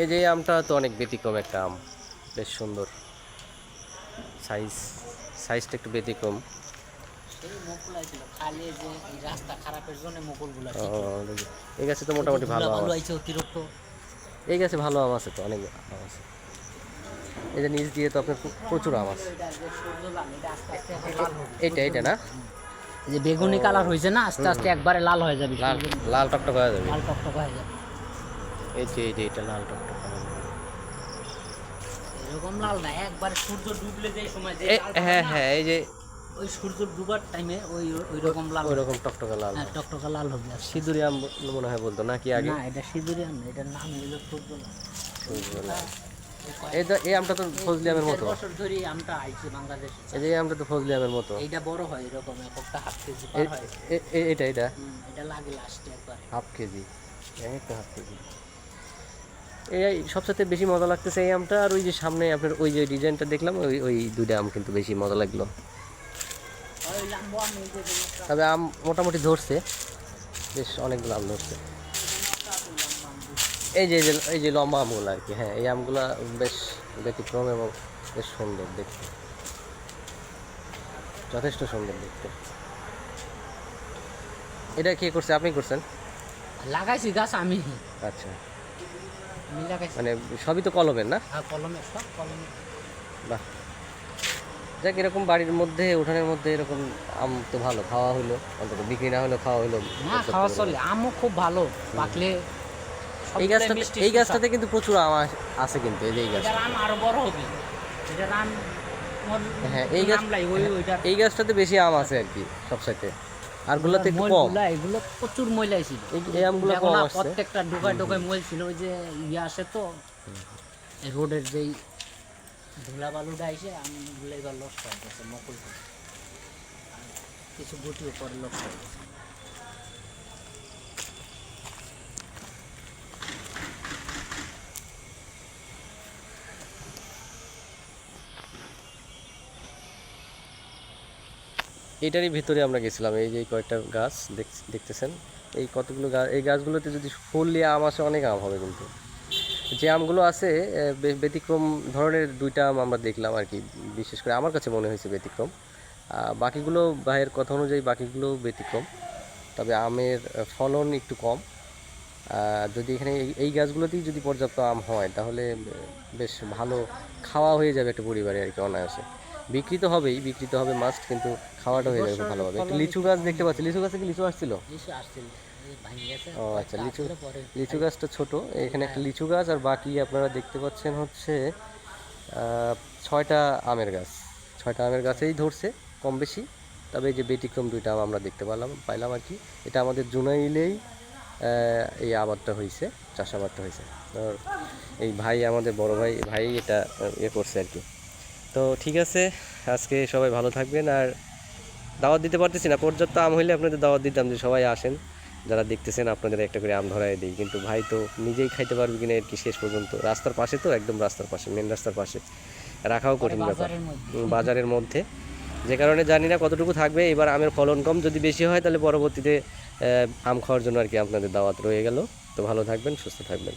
এই যে আমটা তো অনেক ব্যতিক্রম একটা আম। বেশ সুন্দর। সাইজ সাইজটা একটু ব্যতিক্রম। এই গাছে তো মোটামুটি ভালো এই গাছে ভালো আম আছে তো অনেক আম আছে। এই যে নিচ দিয়ে তো আপনার প্রচুর আম আছে। এইটা এইটা না? যে বেগুনি কালার হয়েছে না আস্তে আস্তে একবারে লাল হয়ে যাবে। লাল লাল টকটক হয়ে যাবে। লাল টকটক হয়ে যাবে। এই যে এই যে এটা লাল টকটক এরকম লাল না একবার সূর্য ডুবলে যে সময় যে হ্যাঁ হ্যাঁ এই যে ওই সূর্য ডুবার টাইমে ওই ওই রকম লাল ওই রকম টকটকে লাল হ্যাঁ টকটকা লাল হবে সিঁদুরি আম মনে হয় বলতো নাকি আগে? না এটা সিঁদুরি আম না এটার নাম হলো সূর্য লাল। এই এই আমটা তো ফজলি আমের মতো। বছর ধরে আমটা আইছে বাংলাদেশে। এই যে আমটা তো ফজলি আমের মতো। এইটা বড় হয় এরকম এক একটা হাফ কেজি হয়। এটা এটা? এটা লাগে লাস্টে একবার। Half KG. একটা হাফ কেজি। এই সবচেয়ে বেশি মজা লাগতেছে এই আমটা আর ওই যে সামনে আপনার ওই যে ডিজাইনটা দেখলাম ওই ওই দুইটা আম কিন্তু বেশি মজা লাগল। তবে আম মোটামুটি ধরছে বেশ অনেকগুলো আম ধরছে। এই যে এই যে লম্বা আমগুলো আর কি হ্যাঁ এই আমগুলো বেশ ব্যতিক্রম এবং বেশ সুন্দর দেখতে। যথেষ্ট সুন্দর দেখতে। এটা কে করছে? আপনি করছেন? লাগাইছি গাছ আমি। আচ্ছা। মানে সবই তো কলমের না? সব কলমে। বাহ। যাক এরকম বাড়ির মধ্যে উঠানের মধ্যে এরকম আম তো ভালো খাওয়া হলো অন্তত বিক্রি না হলেও খাওয়া হলো না খাওয়া চলে আমও খুব ভালো পাকলে এই গাছটাতে এই গাছটাতে কিন্তু প্রচুর আম আছে কিন্তু এই যে এই গাছ আম আরও বড় হবে। এটার আম হ্যাঁ, এই গাছ- এই গাছটাতে বেশি আম আছে আর কি সবসাথে আরগুলোতে একটু কম? এগুলো প্রচুর ময়লা ছিল। এই- আমগুলো কম আছে প্রত্যেকটা ডোকায় ডোকায় ময়ল ছিল ওই যে ইয়ে আসে তো রোডের যেই ধুলা বালুটা এসে আমগুলো এবার লস করতেছে মকুল কিছু গুটিও পরে লস হয়ে এটারই ভিতরে আমরা গেছিলাম, এই যে কয়েকটা গাছ দেখ- দেখতেছেন। এই কতগুলো গাছ এই গাছগুলোতে যদি ফুল দিয়ে আম আসে, অনেক আম হবে কিন্তু। যে আমগুলো আছে ব্যতিক্রম ধরনের দুইটা আম আমরা দেখলাম আর কি। বিশেষ করে আমার কাছে মনে হয়েছে ব্যতিক্রম। বাকিগুলো ভাইয়ের কথা অনুযায়ী বাকিগুলো ব্যতিক্রম। তবে আমের ফলন একটু কম। যদি এখানে এই গাছগুলোতেই যদি পর্যাপ্ত আম হয়, তাহলে বেশ ভালো খাওয়া হয়ে যাবে একটা পরিবারে আর কি অনায়াসে। বিক্রি তো হবেই বিক্রি তো হবে মাস্ট কিন্তু খাওয়াটা হয়ে যাবে ভালোভাবে। একটা লিচু গাছ দেখতে পাচ্ছি। লিচু গাছে কি লিচু আসছিল? লিচু আসছিল ও আচ্ছা লিচু লিচু গাছটা ছোট এখানে একটা লিচু গাছ আর বাকি আপনারা দেখতে পাচ্ছেন হচ্ছে ছয়টা আমের গাছ। ছয়টা আমের গাছেই ধরছে কম বেশি। তবে এই যে ব্যতিক্রম দুইটা আম আমরা দেখতে পেলাম পাইলাম আর কি। এটা আমাদের জুনাইলেই এই আবাদটা হয়েছে চাষাবাদটা হয়েছে এই ভাই আমাদের বড় ভাই ভাই এটা ইয়ে করছে আর কি। তো ঠিক আছে আজকে সবাই ভালো থাকবেন আর দাওয়াত দিতে পারতেছি না পর্যাপ্ত আম হইলে আপনাদের দাওয়াত দিতাম যে সবাই আসেন যারা দেখতেছেন আপনাদের একটা করে আম ধরাই দিই কিন্তু ভাই তো নিজেই খাইতে পারবে কিনা আর কি শেষ পর্যন্ত? রাস্তার পাশে তো একদম রাস্তার পাশে মেন রাস্তার পাশে। রাখাও কঠিন ব্যাপার। বাজারের মধ্যে। যে কারণে জানি না কতটুকু থাকবে এবার আমের ফলন কম যদি বেশি হয় তাহলে পরবর্তীতে আম খাওয়ার জন্য আর কি আপনাদের দাওয়াত রয়ে গেল। তো ভালো থাকবেন সুস্থ থাকবেন।